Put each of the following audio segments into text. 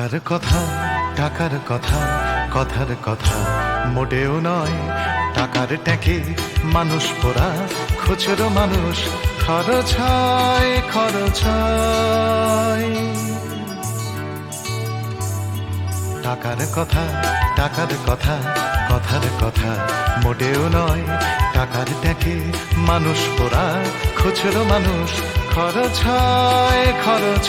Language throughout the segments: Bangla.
টাকার কথা টাকার কথা, কথার কথা মোটেও নয়। টাকার ট্যাঁকে মানুষ পোড়া, খুচরো মানুষ খরচ হয়, খরচ টাকার কথা টাকার কথা, কথার কথা মোটেও নয়। টাকার ট্যাঁকে মানুষ পোড়া, খুচরো মানুষ খরচ হয়, খরচ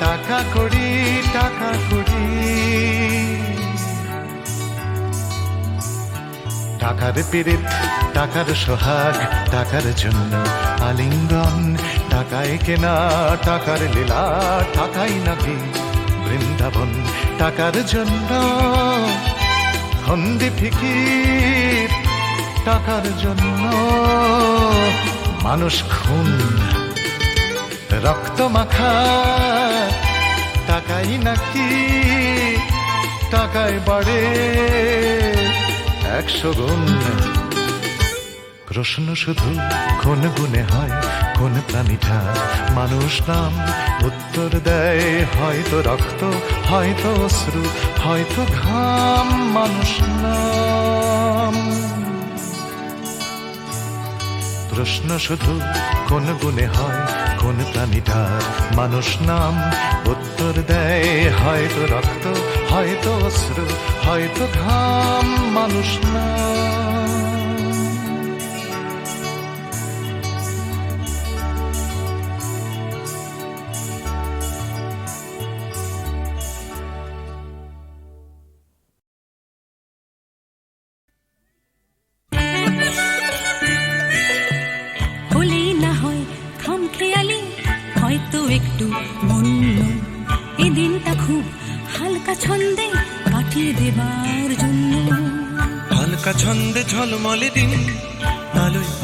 টাকা করি টাকা করি। টাকার পিরিত টাকার সোহাগ, টাকার জন্য আলিঙ্গন, টাকায় কেনা, টাকার লীলা, টাকাই নাকি বৃন্দাবন, টাকার জন্য হন্দি ফিকির, টাকার জন্য মানুষ খুন রক্ত মাখা টাকাই নাকি? টাকায় বাড়ে একশো গুণ। প্রশ্ন শুধু কোন গুণে হয়, কোন প্রাণীটা? মানুষ নাম উত্তর দেয়, হয়তো রক্ত, হয়তো অশ্রু, হয়তো ঘাম। মানুষ নাম প্রশ্ন শুধু কোন গুণে হয়, কোন প্রাণীটার মানুষ নাম উত্তর দেয়, হয়তো রক্ত, হয়তো অশ্রু, হয়তো ঘাম, মানুষ নাম।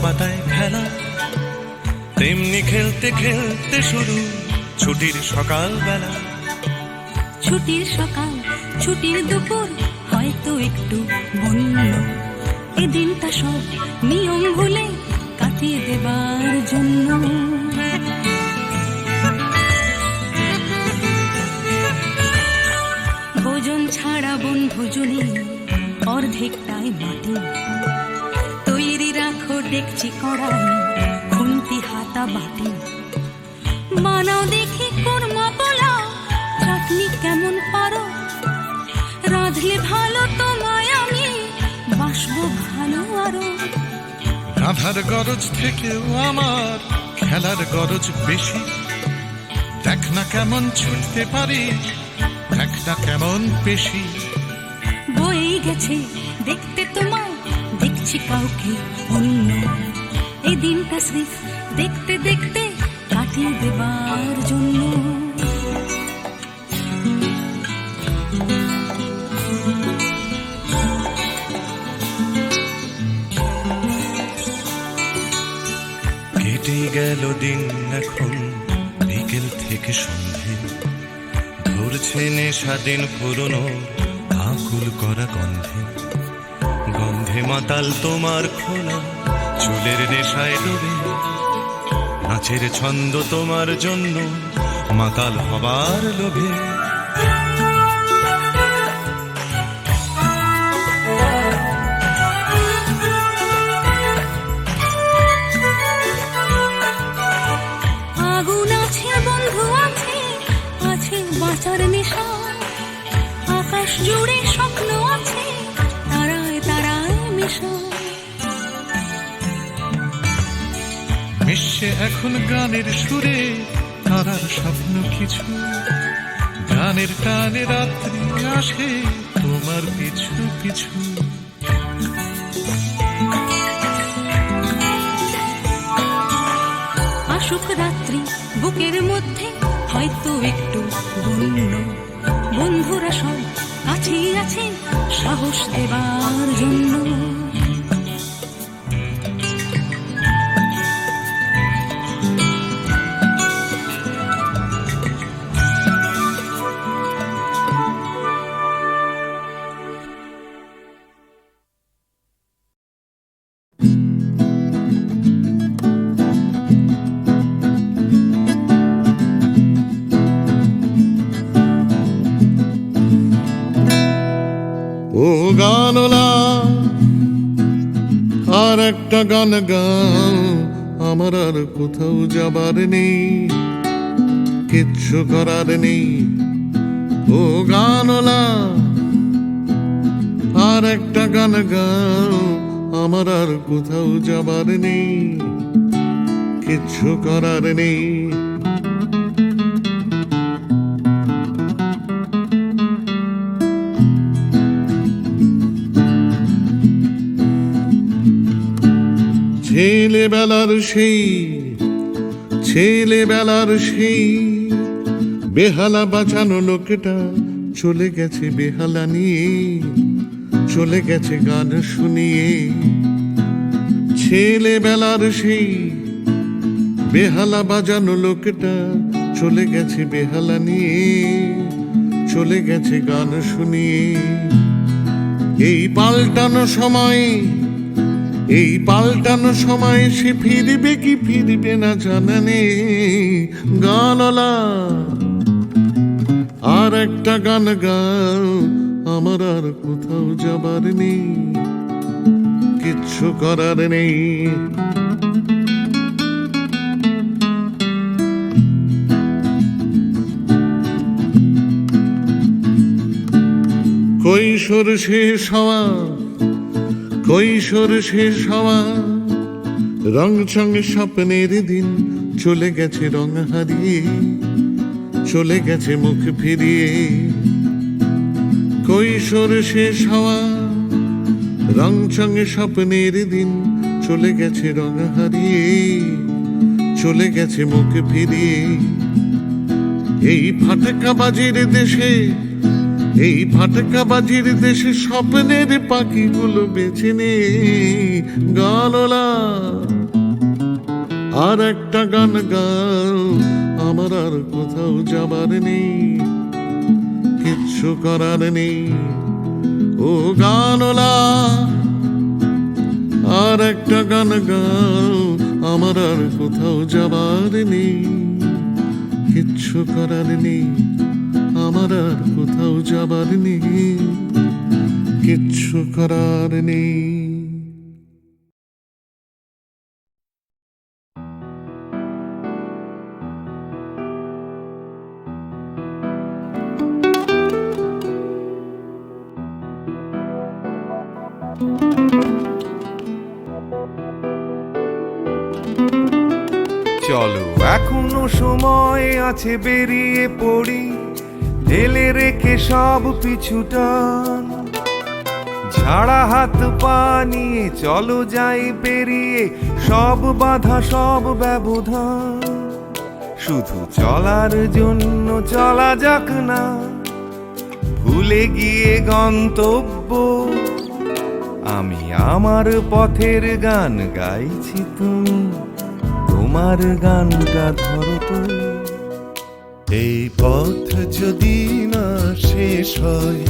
পাতায় খেলা। তেমনি খেলতে খেলতে শুরু ছুটির সকাল বেলা ছুটির সকাল, ছুটির দুপুর, হয়তো একটু বন্য এই দিনটা সব নিয়ম ভুলে কাটিয়ে দেবার জন্য। ভোজন ছাড়া বনভোজনে অর্ধেকটাই মাটি। ডেকচি কড়াই খুন্তি হাতা বাটি। বানাও দেখি কোরমা পোলাও চাটনি কেমন পারো? রাঁধলে ভালো তোমায় আমি বাসবো ভালো আরও। রাধার গরজ থেকেও আমার খেলার গরজ বেশি। দেখ না কেমন ছুটতে পারি দেখ না কেমন পেশি। বই গেছে দেখতে তোমায় কাউকে অন্য। এই দিনটা স্রেফ দেখতে দেখতে কাটিয়ে দেবার জন্য। কেটে গেল দিন এখন, বিকেল থেকে সন্ধে। ধরছে নেশা দিন পুরনো, আকুল করা গন্ধে। মাতাল তোমার খোলা চুলের নেশায় ডুবে। নাচের ছন্দ তোমার জন্য মাতাল হবার লোভে। মিশে এখন গানের সুরে তারার স্বপ্ন কিছু। গানের টানে রাত্রি আসে তোমার পিছু পিছু। আসুক রাত্রি বুকের মধ্যে, হয়তো একটু বন্য বন্ধুরা সব কাছেই আছে সাহস দেবার জন্য। আর একটা গান গান আমার আর কোথাও যাবার নেই, কিচ্ছু করার নেই। ও গানলা আর একটা গান গান আমার আর কোথাও যাবার নেই, কিচ্ছু করার নেই। ছেলেবেলার সেই ছেলেবেলার সেই বেহালা বাঁচানো লোকটা চলে গেছে বেহালা নিয়ে, চলে গেছে গান শুনিয়ে। ছেলেবেলার সেই বেহালা বাজানো লোকটা চলে গেছে বেহালা নিয়ে, চলে গেছে গান শুনিয়ে। এই পাল্টানো সময় এই পাল্টানো সময় সে ফিরবে কি ফিরবে না জানা নেই। গানলা আর একটা গান গাও, আমার আর কোথাও যাবার নেই। কিচ্ছু করার নেই। কৈশোর শেষ হওয়া কৈশোর শেষ হওয়া রং সঙ্গে স্বপ্নের দিন চলে গেছে রং হারিয়ে, চলে গেছে মুখ ফিরিয়ে। কৈশোর শেষ হওয়া রং সঙ্গে স্বপ্নের দিন চলে গেছে রং হারিয়ে, চলে গেছে মুখ ফিরিয়ে। এই ফাটাকা বাজির দেশে এই ফাটাকা বাজির দেশে স্বপ্নের পাখিগুলো বেছে নে গানলা আর একটা গান গাও, আমার আর কোথাও যাবার নেই, কিচ্ছু করার নেই। ও গানলা আর একটা গান গাও, আমার আর কোথাও যাবার নেই, কিচ্ছু করার নেই। আমার আর কোথাও যাবার নেই কিচ্ছু করার নেই। চলো এখনও সময় আছে বেরিয়ে পড়ি। ঢেলে রেখে সব পিছুটান ঝাড়া হাত পা নিয়ে চলো যাই পেরিয়ে, সব বাধা, সব ব্যবধান। শুধু চলার জন্য চলা যাক না, ভুলে গিয়ে গন্তব্য। আমি আমার পথের গান গাইছি তুমি, তোমার গানটা ধরো তো। এই পথ যদি না শেষ হয়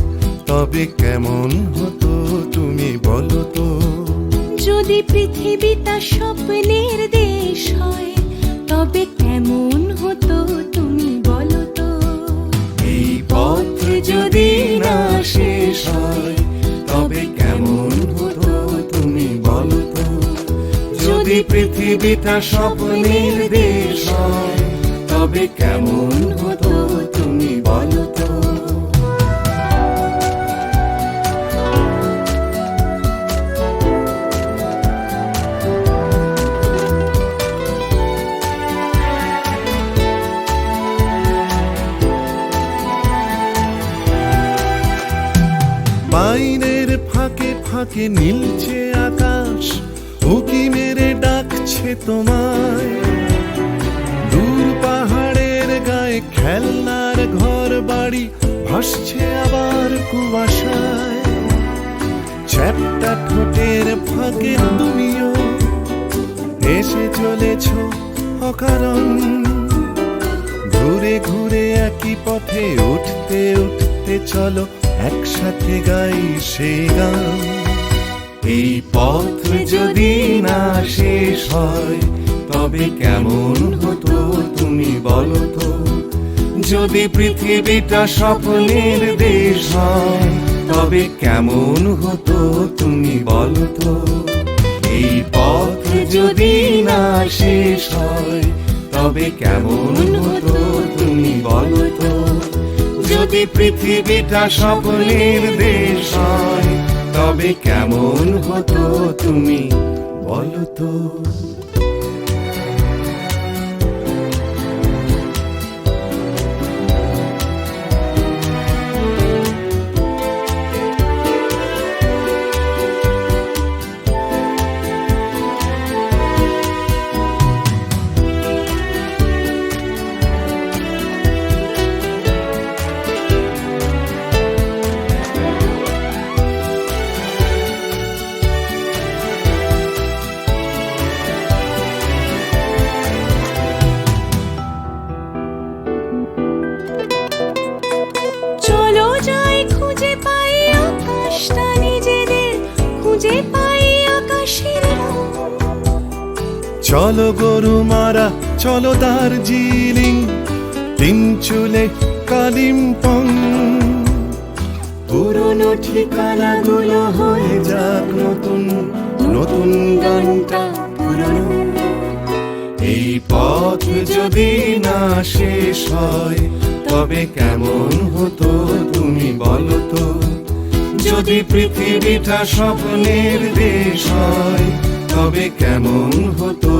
তবে কেমন হতো তুমি বলো তো? যদি পৃথিবীটা স্বপ্নের দেশ হয় তবে কেমন হতো তুমি বলো তো? এই পথ যদি না শেষ হয় তবে কেমন হতো তুমি বলো তো? যদি পৃথিবীটা স্বপ্নের দেশ হয় তবে কেমন হতো তুমি বলো তো? বাইরের ফাঁকে ফাঁকে নীলছে আকাশ, উকি মেরে ডাকছে তোমায়। খেলনার ঘর বাড়ি ভাসছে আবার কুয়াশায়। চ্যাপটা ঠোঁটের ফাঁকে তুমিও এসে চলেছ অকারণ। ঘুরে ঘুরে একই পথে উঠতে উঠতে চলো, একসাথে গাই সেই গান। এই পথ যদি না শেষ হয়, তবে কেমন হতো তুমি বলো তো? যদি পৃথিবীটা স্বপ্নের দেশ হয়, তবে কেমন হতো তুমি বলো তো? এই পথ যদি না শেষ হয়, তবে কেমন হতো তুমি বলো তো? যদি পৃথিবীটা স্বপ্নের দেশ হয়, তবে কেমন হতো তুমি বলো চলো গরু মারা, চলো দার্জিলিং তিন চুলে কালিম্পং পুরনো ঠিকানাগুলো হয়ে যাক নতুন নতুন গানটা পুরনো। এই পথ যদি না শেষ হয়, তবে কেমন হতো তুমি বলো তো? যদি পৃথিবীটা স্বপ্নের দেশ হয়, তবে কেমন হতো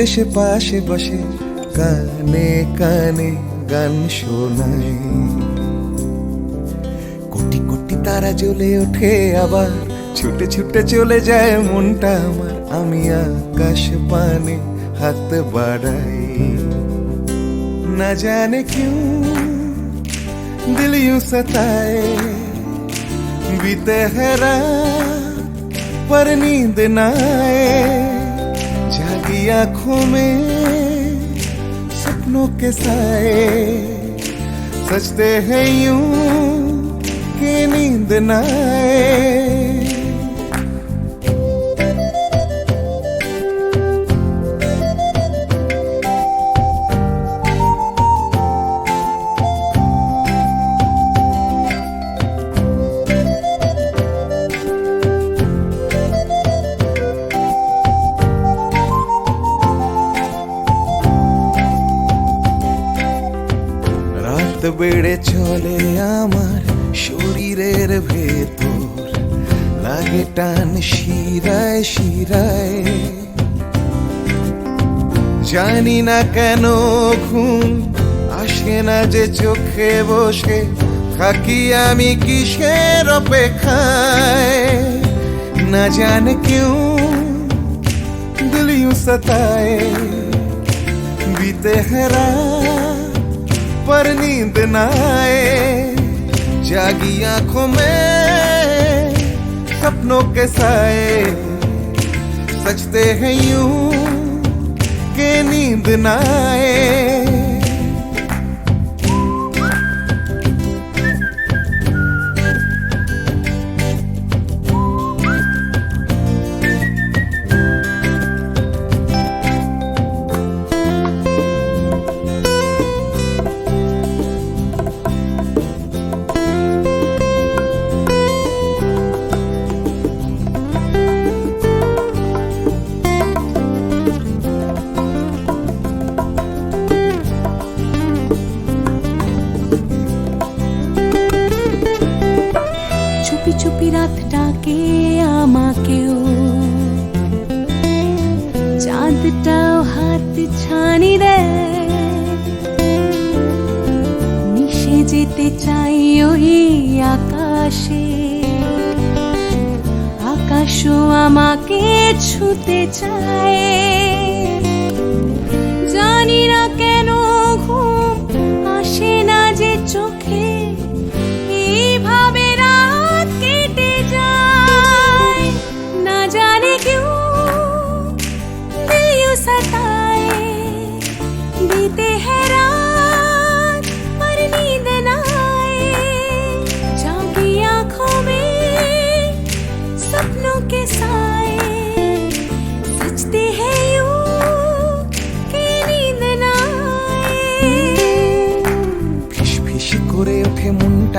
গুটি চাঁদ এসে পাশে বসে কানে কানে গান শোনায় কোটি কোটি তারা জ্বলে ওঠে আবার ছুটে ছুটে চলে যায় মনটা আমার আমি আকাশ পানে হাত বাড়াই না জানে কিউ দিল यूं सताए बीते है रात पर नींद न आए जागी आँखों में सपनों के साए। सजते हैं यूँ कि नींद ना आए। জানি না কেন ঘুম আসে না যে চোখে বসে থাকি আমি কিসের অপেক্ষায় না জানে কেউ दिल यूं सताए बीते है रात पर नींद न आए जागी आंखों में सपनों के साए सजते हैं यूं के नींद ना आए। ছুতে চায়। জানি না কেন ঘুম আসে না যে চোখে, এইভাবে রাত কেটে যায়। না জানে কেউ দিল সতায় দিতে হ্যাঁ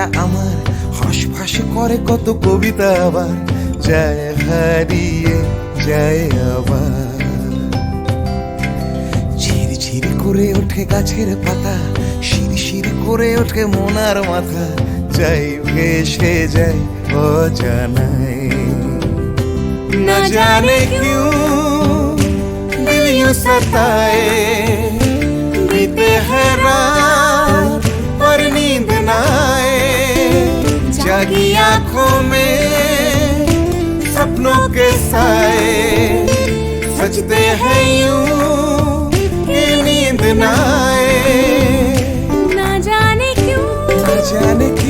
মনটা আমার হাস ফাঁস করে কত কবিতা আবার যায় হারিয়ে যায় আবার ঝিরি ঝিরি করে ওঠে গাছের পাতা শিরি শিরি করে ওঠে মোনার মাথা যাই ভেসে যায় অজানায় न जाने क्यों दिल यूं सताए साए सजते हैं यू कि नींद ना आए। ना जाने क्यों? ना जाने क्यों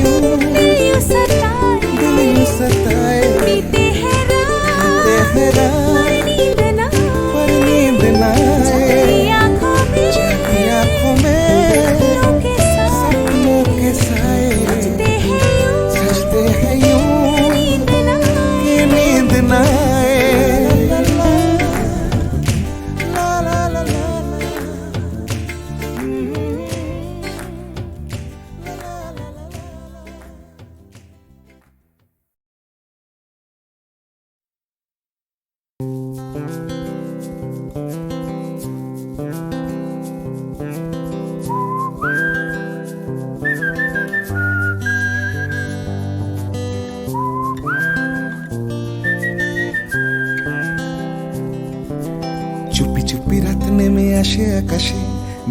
আকাশে,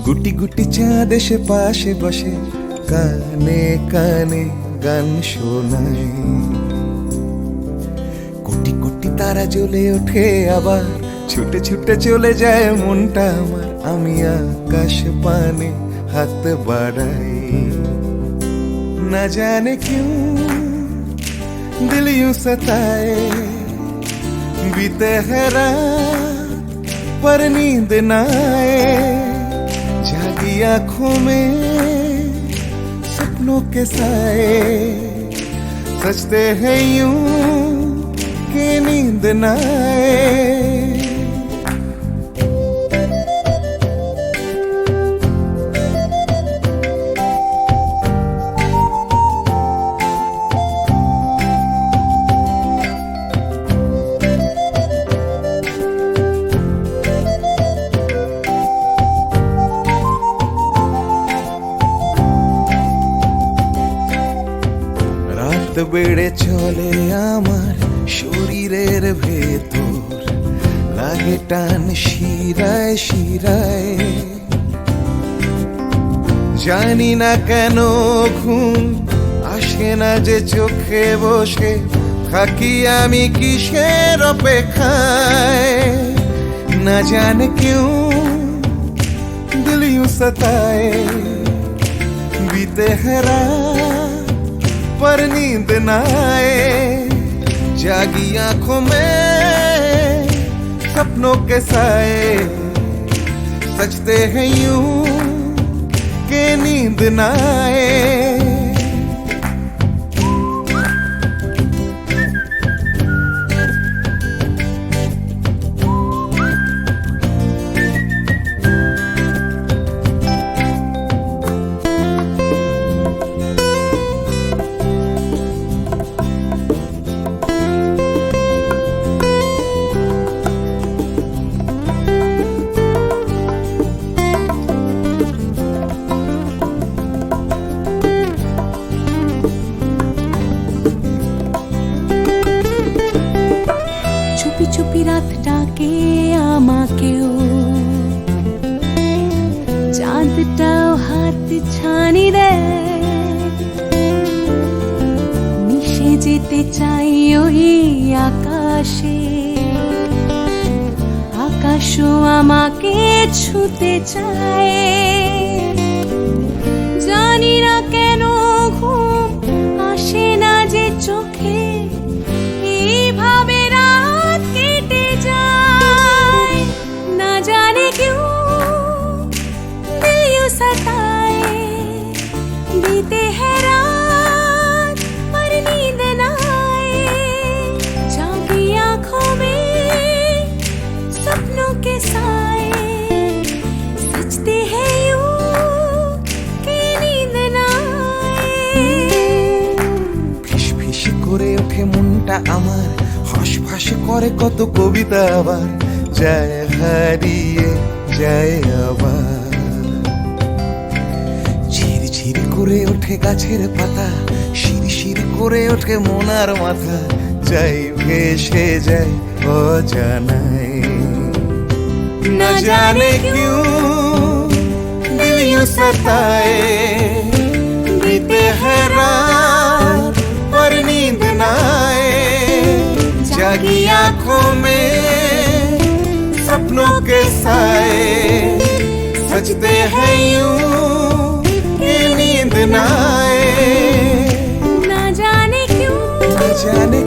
গুটি গুটি চাঁদ এসে পাশে বসে, কানে কানে গান শোনায়। কোটি কোটি তারা জ্বলে ওঠে আবার, ছুটে ছুটে চলে যায় মনটা আমার, আমি আকাশ পানে হাত বাড়াই। না জানে কেউ দিলিও সতায় বিতে হেরা पर नींद न आए, जागी आँखों में सपनों के साए। सजते हैं यूँ कि नींद न आए। বেড়ে চলে আমার শরীরের ভেতর। লাগে টান শিরায় শিরায়। জানি না কেন ঘুম আসে না যে চোখে বসে, থাকি আমি কিসের অপেক্ষায়? না জান কেউ দিলিও সতায় বিতে হেরা पर नींद न आए। जागी आँखों में सपनों के साए। सचते हैं यूँ के नींद न आए। ছানি দেয়। মিশে যেতে চাই ওই আকাশে। আকাশও আমাকে ছুতে চায়। জানি না করে কত কবিতা আবার যায় হারিয়ে যায় আবার ঝিরঝির করে ওঠে গাছের পাতা শিরশির করে ওঠে মোনার মাথা যাই ভেসে যায় অজানায় न जाने क्यों दिल यूं सताए बीते है रात जागी आँखों में सपनों के साए। सजते हैं यू नींद ना आए। ना जाने क्यों? ना जाने